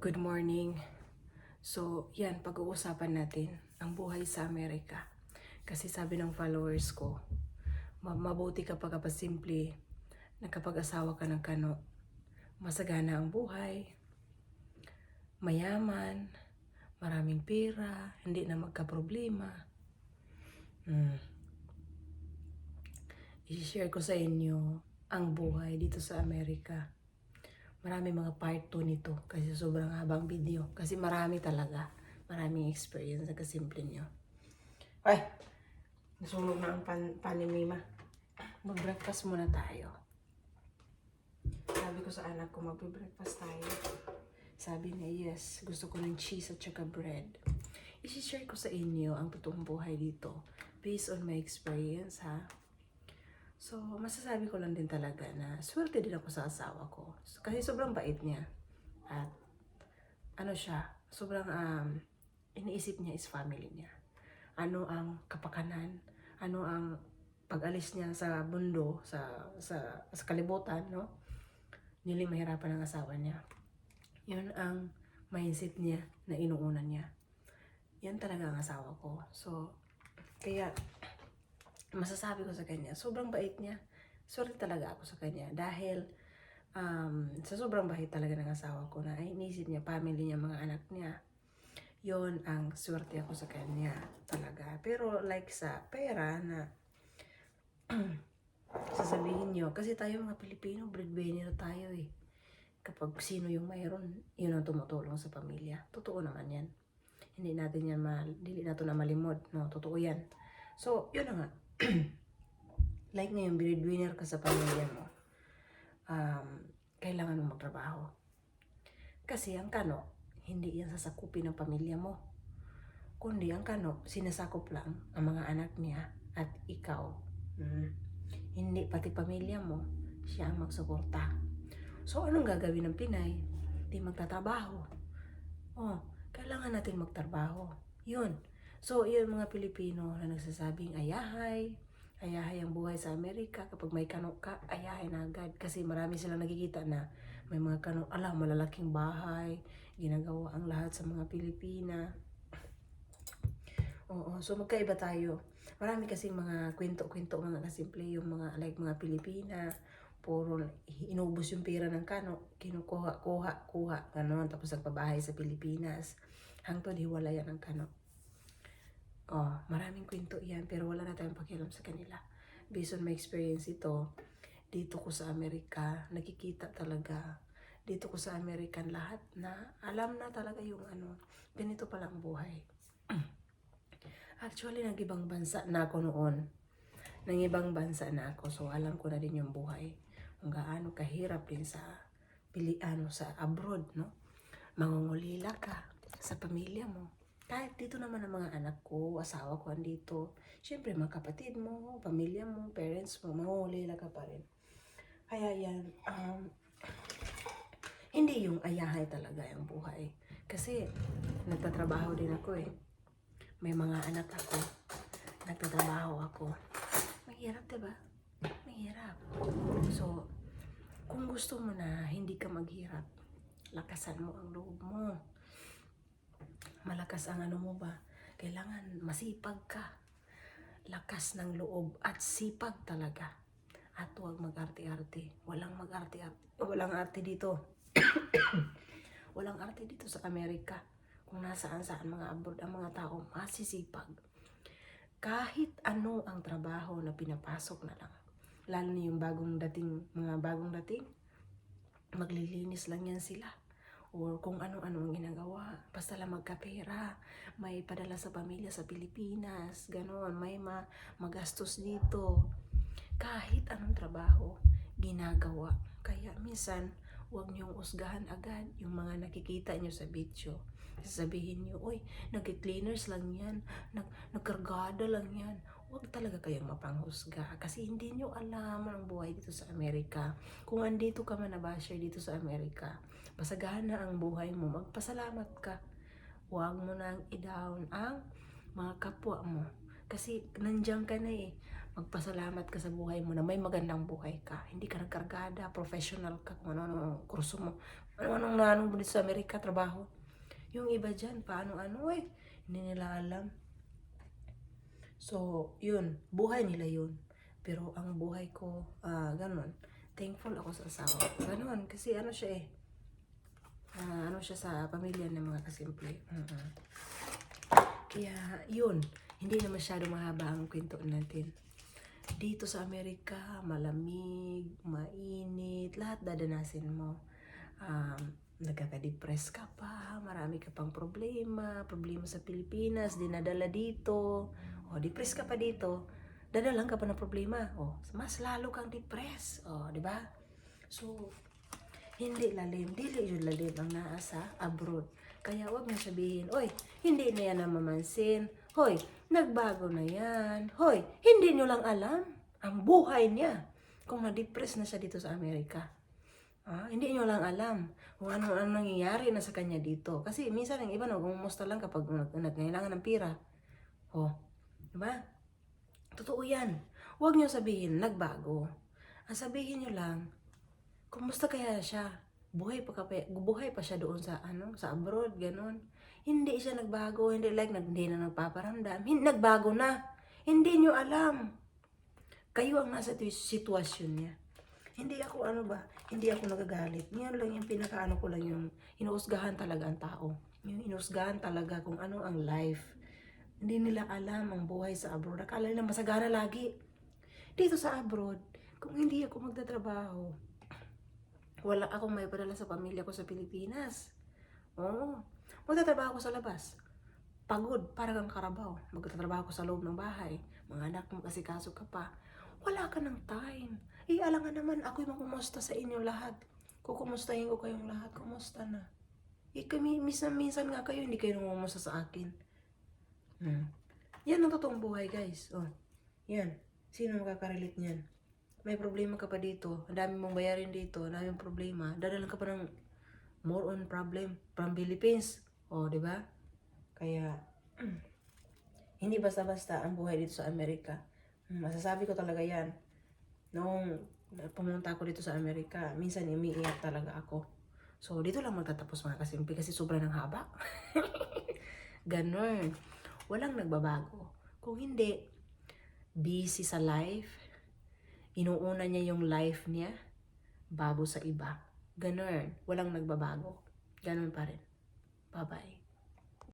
Good morning. So, yan, pag-uusapan natin ang buhay sa Amerika. Kasi sabi ng followers ko, ma- mabuti kapag kapag simple nakapag-asawa ka ng kano. Masagana ang buhay, mayaman, maraming pera, hindi na magka-problema. Hmm. I-share ko sa inyo ang buhay dito sa Amerika marami mga part 2 nito kasi sobrang habang video. Kasi marami talaga. Maraming experience na kasimple nyo. Ay! Nasunog na ang pan, pan ni Mima. Mag-breakfast muna tayo. Sabi ko sa anak ko, mag-breakfast tayo. Sabi niya, yes, gusto ko ng cheese at saka bread. I-share ko sa inyo ang totoong buhay dito based on my experience, ha? So, masasabi ko lang din talaga na swerte din ako sa asawa ko. Kasi sobrang bait niya. At ano siya, sobrang um, iniisip niya is family niya. Ano ang kapakanan, ano ang pag-alis niya sa mundo, sa, sa, sa kalibutan, no? Nili mahirapan ang asawa niya. Yun ang mindset niya na inuunan niya. Yan talaga ang asawa ko. So, kaya masasabi ko sa kanya, sobrang bait niya. Sorry talaga ako sa kanya dahil um, sa sobrang bait talaga ng asawa ko na ay inisip niya, family niya, mga anak niya. Yon ang swerte ako sa kanya talaga. Pero like sa pera na sasabihin niyo, kasi tayo mga Pilipino, breadwinner tayo eh. Kapag sino yung mayroon, yun ang tumutulong sa pamilya. Totoo naman yan. Hindi natin yan mal, hindi natin na malimod. No, totoo yan. So, yun na nga. like ngayon, breadwinner ka sa pamilya mo. Um, kailangan mo magtrabaho. Kasi ang kano, hindi yan sasakupin ng pamilya mo. Kundi ang kano, sinasakop lang ang mga anak niya at ikaw. Mm. Hindi pati pamilya mo, siya ang magsuporta. So, anong gagawin ng Pinay? Di magtatrabaho. Oh, kailangan natin magtrabaho. Yun. So, yun mga Pilipino na nagsasabing ayahay, ayahay ang buhay sa Amerika. Kapag may kanok ka, ayahay na agad. Kasi marami silang nakikita na may mga kanok, alam, malalaking bahay, ginagawa ang lahat sa mga Pilipina. Oo, so magkaiba tayo. Marami kasi mga kwento-kwento, mga kasimple, yung mga like mga Pilipina, puro inubos yung pera ng kano, kinukuha, kuha, kuha, ganon, tapos nagpabahay sa Pilipinas. Hangtod hiwalayan ang kano. Oh, maraming kwento yan, pero wala na tayong pakialam sa kanila. Based on my experience ito, dito ko sa Amerika, nakikita talaga, dito ko sa American lahat na alam na talaga yung ano, ganito pala ang buhay. Actually, nag ibang bansa na ako noon. Nang ibang bansa na ako, so alam ko na din yung buhay. Kung gaano kahirap din sa pili, ano, sa abroad, no? Mangungulila ka sa pamilya mo. Kahit dito naman ang mga anak ko, asawa ko andito. Siyempre, mga kapatid mo, pamilya mo, parents mo, mangungulila ka pa rin. Kaya yan, um, hindi yung ayahay talaga yung buhay. Kasi, nagtatrabaho din ako eh. May mga anak ako. Nagtatrabaho ako. Mahirap, diba? Mahirap. So, kung gusto mo na hindi ka maghirap, lakasan mo ang loob mo. Malakas ang ano mo ba? Kailangan masipag ka. Lakas ng loob at sipag talaga. At huwag mag-arte-arte. Walang mag-arte-arte. Walang arte dito. Walang arte dito sa Amerika. Kung nasaan saan mga abroad ang mga tao masisipag. Kahit ano ang trabaho na pinapasok na lang. Lalo na yung bagong dating, mga bagong dating, maglilinis lang yan sila. Or kung ano-ano ang ginagawa. Basta lang magkapera. May padala sa pamilya sa Pilipinas. Ganon. May ma magastos dito. Kahit anong trabaho, ginagawa. Kaya minsan, huwag niyong usgahan agad yung mga nakikita niyo sa video. Sasabihin niyo, oy, nag-cleaners lang yan, nag nagkargada lang yan. Huwag talaga kayong mapanghusga kasi hindi niyo alam ang buhay dito sa Amerika. Kung andito ka man na basher dito sa Amerika, pasagana ang buhay mo, magpasalamat ka. Huwag mo nang i-down ang mga kapwa mo. Kasi nandiyan ka na eh. magpasalamat ka sa buhay mo na may magandang buhay ka. Hindi ka nagkargada, professional ka, kung ano-ano kurso mo. Ano-anong nanong sa Amerika, trabaho. Yung iba dyan, paano-ano eh. Hindi nila alam. So, yun. Buhay nila yun. Pero ang buhay ko, ah, ganun. Thankful ako sa asawa ko. Ganun. Kasi ano siya eh. Ah, ano siya sa pamilya ng mga kasimple. Mm-mm. Kaya, yun. Hindi na masyado mahaba ang kwento natin. Dito sa Amerika, malamig, mainit, lahat dadanasin mo. Um, nagkaka-depress ka pa, marami ka pang problema, problema sa Pilipinas, dinadala dito, o depress ka pa dito, dadalang ka pa ng problema, o mas lalo kang depress, o di ba? So, hindi lalim, dili yun lalim ang naasa abroad. Kaya wag mo sabihin, oy, hindi na yan namamansin. Hoy, nagbago na yan. Hoy, hindi nyo lang alam ang buhay niya kung na-depress na siya dito sa Amerika. Ah, hindi nyo lang alam kung ano ang nangyayari na sa kanya dito. Kasi minsan ang iba no, gumusta lang kapag nag- nagkailangan ng pira. Oh, di ba? Totoo yan. Huwag nyo sabihin, nagbago. Ang sabihin nyo lang, kumusta kaya siya? Buhay pa, ka, buhay pa siya doon sa ano sa abroad, ganun. Hindi siya nagbago, hindi like hindi na nagpaparamdam. Hindi, nagbago na. Hindi nyo alam. Kayo ang nasa sitwasyon niya. Hindi ako ano ba, hindi ako nagagalit. Yan lang yung pinakaano ko lang yung inuusgahan talaga ang tao. Yung inuusgahan talaga kung ano ang life. Hindi nila alam ang buhay sa abroad. Akala nila masagana lagi. Dito sa abroad, kung hindi ako magtatrabaho, wala akong may padala sa pamilya ko sa Pilipinas. Oo. Magtatrabaho ko sa labas. Pagod, para kang karabaw. Magtatrabaho ko sa loob ng bahay. Mga anak mo kasi kaso ka pa. Wala ka ng time. Eh, alangan naman, ako'y makumusta sa inyo lahat. Kukumustahin ko kayong lahat. Kumusta na? Eh, kami, minsan, minsan nga kayo, hindi kayo namumusta sa akin. Hmm. Yan ang totoong buhay, guys. Oh, yan. Sino makakarelate niyan? May problema ka pa dito. Ang dami mong bayarin dito. Ang daming problema. Dadalan ka pa ng more on problem from Philippines. Oh, di ba? Kaya, hindi basta-basta ang buhay dito sa Amerika. Masasabi ko talaga yan. Noong pumunta ako dito sa Amerika, minsan umiiyak talaga ako. So, dito lang magtatapos mga kasimpi kasi sobrang ng haba. Ganon. Walang nagbabago. Kung hindi, busy sa life, inuuna niya yung life niya, bago sa iba. Ganon. Walang nagbabago. Ganon pa rin. Bye-bye.